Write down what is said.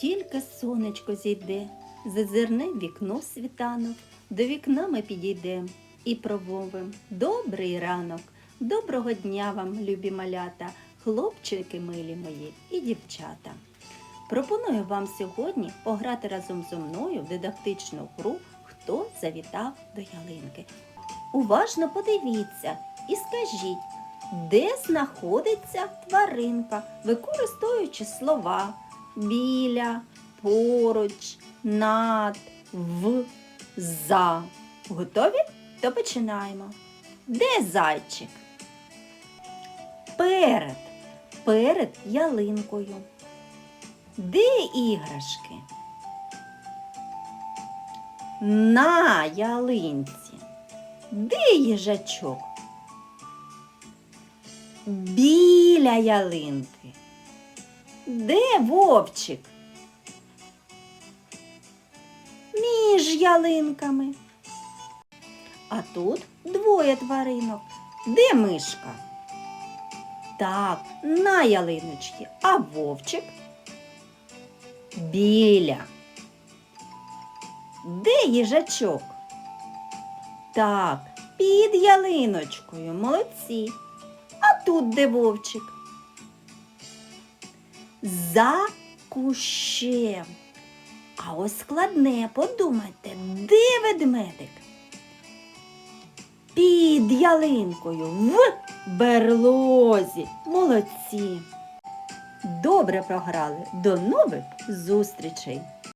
тільки сонечко зійде, зазирне вікно світанок, до вікна ми підійдем і промовим добрий ранок, доброго дня вам, любі малята, хлопчики милі мої і дівчата. Пропоную вам сьогодні пограти разом зі мною в дидактичну гру Хто завітав до ялинки. Уважно подивіться і скажіть, де знаходиться тваринка, використовуючи слова біля, поруч, над, в, за. Готові? То починаємо. Де зайчик? Перед. Перед ялинкою. Де іграшки? На ялинці. Де їжачок? Біля ялинки. Де вовчик? Між ялинками. А тут двоє тваринок. Де мишка? Так, на ялиночці, а вовчик біля. Де їжачок? Так, під ялиночкою, молодці. А тут де вовчик? За кущем. А ось складне, подумайте, де ведмедик? Під ялинкою, в берлозі. Молодці. Добре програли. До нових зустрічей!